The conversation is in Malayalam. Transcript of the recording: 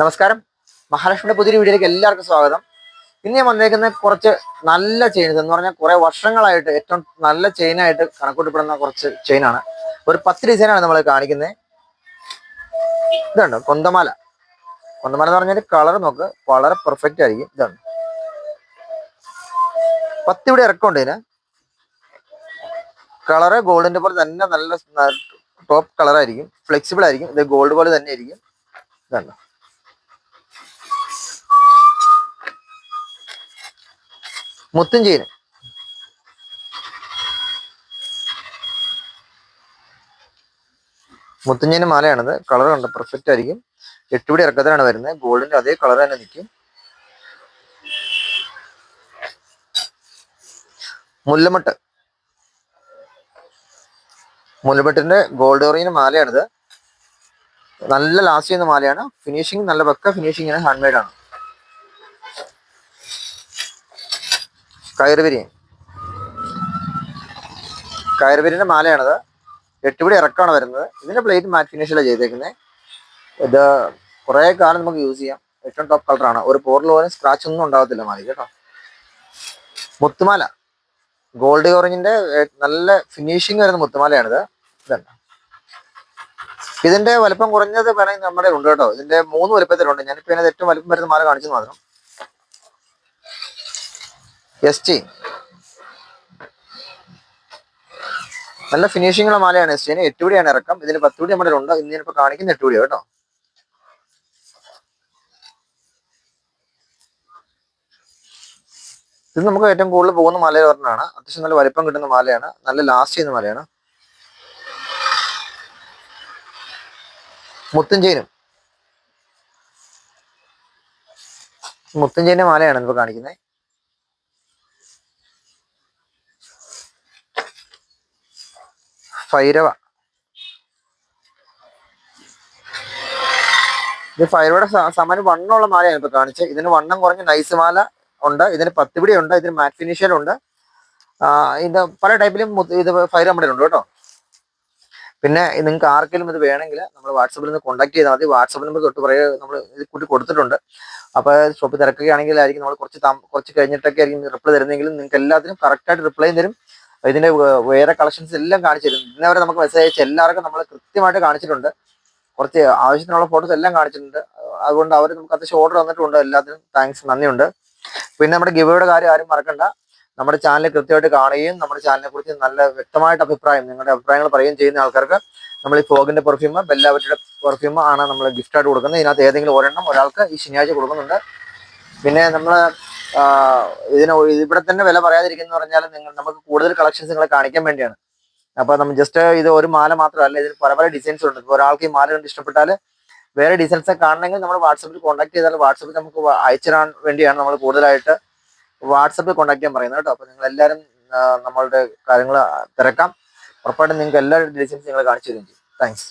നമസ്കാരം. മഹാലക്ഷ്മിയുടെ പുതിയൊരു വീഡിയോയിലേക്ക് എല്ലാവർക്കും സ്വാഗതം. ഇന്ന് ഞാൻ വന്നേക്കുന്ന കുറച്ച് നല്ല ചെയിൻസ് എന്ന് പറഞ്ഞാൽ കുറെ വർഷങ്ങളായിട്ട് ഏറ്റവും നല്ല ചെയിനായിട്ട് കണക്കൂട്ടപ്പെടുന്ന കുറച്ച് ചെയിനാണ് ഒരു പത്ത് ഡിസൈനാണ് നമ്മൾ കാണിക്കുന്നത്. ഇതുണ്ട്? കൊന്തമാല. കൊന്തമാല എന്ന് പറഞ്ഞാൽ കളർ നോക്ക്. വളരെ പെർഫെക്റ്റ് ആയിരിക്കും. ഇതാണ്. പത്ത് ഇവിടെ ഇറക്കമുണ്ട് ഇതിന്. കളറ് ഗോൾഡിന്റെ പോലെ തന്നെ നല്ല ടോപ്പ് കളർ ആയിരിക്കും. ഫ്ലെക്സിബിൾ ആയിരിക്കും. ഇത് ഗോൾഡ് പോലെ തന്നെ ആയിരിക്കും. ഇതാണ്. മുത്തും ചെയിന് മുത്തും മാലയാണിത്. കളർ കണ്ട്? പെർഫെക്റ്റ് ആയിരിക്കും. എട്ടുപിടി ഇറക്കത്തിലാണ് വരുന്നത്. ഗോൾഡിന്റെ അതേ കളർ തന്നെ നിൽക്കും മുല്ലമട്ട്. മുല്ലമട്ടിന്റെ ഗോൾഡ് ഓറിയൻ മാലയാണിത്. നല്ല ലാസ്റ്റ് ചെയ്യുന്ന മാലയാണ്. ഫിനിഷിങ് നല്ല പക്ക ഫിനിഷിംഗ് ആണ് ഹാൻഡ് മെയ്ഡ് ആണ്. കയറുപിരി. കയറുപിരിന്റെ മാലയാണത്. എട്ടുപിടി ഇറക്കമാണ് വരുന്നത്. ഇതിന്റെ പ്ലേറ്റ് മാറ്റ് ഫിനിഷിലാണ് ചെയ്തേക്കുന്നത് ഇത് കുറെ കാലം നമുക്ക് യൂസ് ചെയ്യാം. ഏറ്റവും ടോപ്പ് കളറാണ് ഒരു പോറിൽ പോലും സ്ക്രാച്ച് ഒന്നും ഉണ്ടാവത്തില്ല മാലി കേട്ടോ. മുത്തുമാല. ഗോൾഡ് ഓറഞ്ചിന്റെ നല്ല ഫിനിഷിങ് വരുന്ന മുത്തുമാലയാണിത്. ഇതുണ്ട് ഇതിന്റെ വലുപ്പം കുറഞ്ഞത് വേണമെങ്കിൽ നമ്മുടെ ഉണ്ട് കേട്ടോ. ഇതിന്റെ മൂന്ന് വലുപ്പത്തിലുണ്ട്. ഞാനിപ്പോ ഏറ്റവും വലുപ്പം വരുന്ന മാല കാണിച്ചു മാത്രം. എസ് ടി നല്ല ഫിനിഷിംഗ് ഉള്ള മാലയാണ് എസ് ടിന് എട്ടുപിടിയാണ് ഇറക്കം. ഇതിന് കൂടി നമ്മുടെ ഉണ്ട് ഇന്ന് ഞാനിപ്പോ കാണിക്കുന്ന എട്ടുപിടിയോ കേട്ടോ. ഇത് നമുക്ക് ഏറ്റവും കൂടുതൽ പോകുന്ന മല ഒരെണ്ണമാണ് അത്യാവശ്യം നല്ല വലിപ്പം കിട്ടുന്ന മാലയാണ്. നല്ല ലാസ്റ്റ് ചെയ്യുന്ന മാലയാണ്. മുത്തഞ്ചേനും. മുത്തുംചെയിന്റെ മാലയാണ് ഇപ്പൊ കാണിക്കുന്നത് ഭൈരവ ഇത് ഭൈരവയുടെ സ- സമാനം വണ്ണമുള്ള മാലയാണ് ഇപ്പൊ കാണിച്ചത് ഇതിന് വണ്ണം കുറഞ്ഞ നൈസ് മാല ഉണ്ട്. ഇതിന് പത്തുപിടി ഉണ്ട്. ഇതിന് മാറ്റ് ആ, ഇത് പല ടൈപ്പിലും ഇത് ഉണ്ട് കേട്ടോ. പിന്നെ നിങ്ങൾക്ക് ആർക്കെങ്കിലും ഇത് വേണമെങ്കിൽ നമ്മൾ വാട്സപ്പിൽ നിന്ന് കോൺടാക്ട് ചെയ്താൽ മതി. വാട്സപ്പ് നമ്പർ തൊട്ട് പറയുക നമ്മൾ ഇത് കൂട്ടി കൊടുത്തിട്ടുണ്ട്. അപ്പോൾ ഷോപ്പിൽ തിരക്കുകയാണെങ്കിലായിരിക്കും നമ്മൾ കുറച്ച് കുറച്ച് കഴിഞ്ഞിട്ടൊക്കെ ആയിരിക്കും റിപ്ലൈ തരുന്നെങ്കിലും നിങ്ങൾക്ക് എല്ലാത്തിനും കറക്റ്റായിട്ട് റിപ്ലൈ തരും. ഇതിന്റെ വേറെ കളക്ഷൻസ് എല്ലാം കാണിച്ചിരുന്നു. ഇന്നവരെ ഇന്നേ വരെ നമുക്ക് മെസ്സേജ് അയച്ച എല്ലാവർക്കും നമ്മൾ കൃത്യമായിട്ട് കാണിച്ചിട്ടുണ്ട്. കുറച്ച് ആവശ്യത്തിനുള്ള ഫോട്ടോസ് എല്ലാം കാണിച്ചിട്ടുണ്ട്. അതുകൊണ്ട് അവർ നമുക്ക് അത്യാവശ്യം ഓർഡർ വന്നിട്ടുണ്ട് എല്ലാത്തിനും താങ്ക്സ് നന്ദിയുണ്ട്. പിന്നെ നമ്മുടെ ഗിവയുടെ കാര്യം ആരും മറക്കണ്ട. നമ്മുടെ ചാനൽ കൃത്യമായിട്ട് കാണുകയും നമ്മുടെ ചാനലിനെ കുറിച്ച് നല്ല വ്യക്തമായിട്ട് അഭിപ്രായം നിങ്ങളുടെ അഭിപ്രായങ്ങൾ പറയുകയും ചെയ്യുന്ന ആൾക്കാർക്ക് നമ്മൾ ഈ ഫോഗിന്റെ പെർഫ്യൂം ബെല്ലാവറ്റിയുടെ പെർഫ്യൂം ആണ് നമ്മൾ ഗിഫ്റ്റായിട്ട് കൊടുക്കുന്നത്. ഇതിനകത്ത് ഏതെങ്കിലും ഒരെണ്ണം ഒരാൾക്ക് ഈ ശനിയാഴ്ച കൊടുക്കുന്നുണ്ട്. പിന്നെ നമ്മൾ ഇതിന് ഇവിടെ തന്നെ വില പറയാതിരിക്കുന്നു പറഞ്ഞാൽ നിങ്ങൾ നമുക്ക് കൂടുതൽ കളക്ഷൻസ് നിങ്ങളെ കാണിക്കാൻ വേണ്ടിയാണ്. അപ്പൊ നമ്മൾ ജസ്റ്റ് ഇത് ഒരു മാല മാത്രമല്ല ഇതിൽ പല പല ഡിസൈൻസ് ഉണ്ട്. ഇപ്പൊ ഒരാൾക്ക് ഈ മാല കണ്ട് ഇഷ്ടപ്പെട്ടാൽ വേറെ ഡിസൈൻസ് കാണണമെങ്കിൽ നമ്മൾ വാട്സപ്പിൽ കോൺടാക്ട് ചെയ്താൽ വാട്സപ്പിൽ നമുക്ക് അയച്ചിടാൻ വേണ്ടിയാണ് നമ്മൾ കൂടുതലായിട്ട് വാട്സപ്പിൽ കോൺടാക്ട് ചെയ്യാൻ പറയുന്നത് കേട്ടോ. അപ്പൊ നിങ്ങൾ എല്ലാവരും നമ്മളുടെ കാര്യങ്ങൾ തിരക്കാം. ഉറപ്പായിട്ടും നിങ്ങൾക്ക് എല്ലാ ഡിസൈൻസ് നിങ്ങൾ കാണിച്ചു തരും. താങ്ക്സ്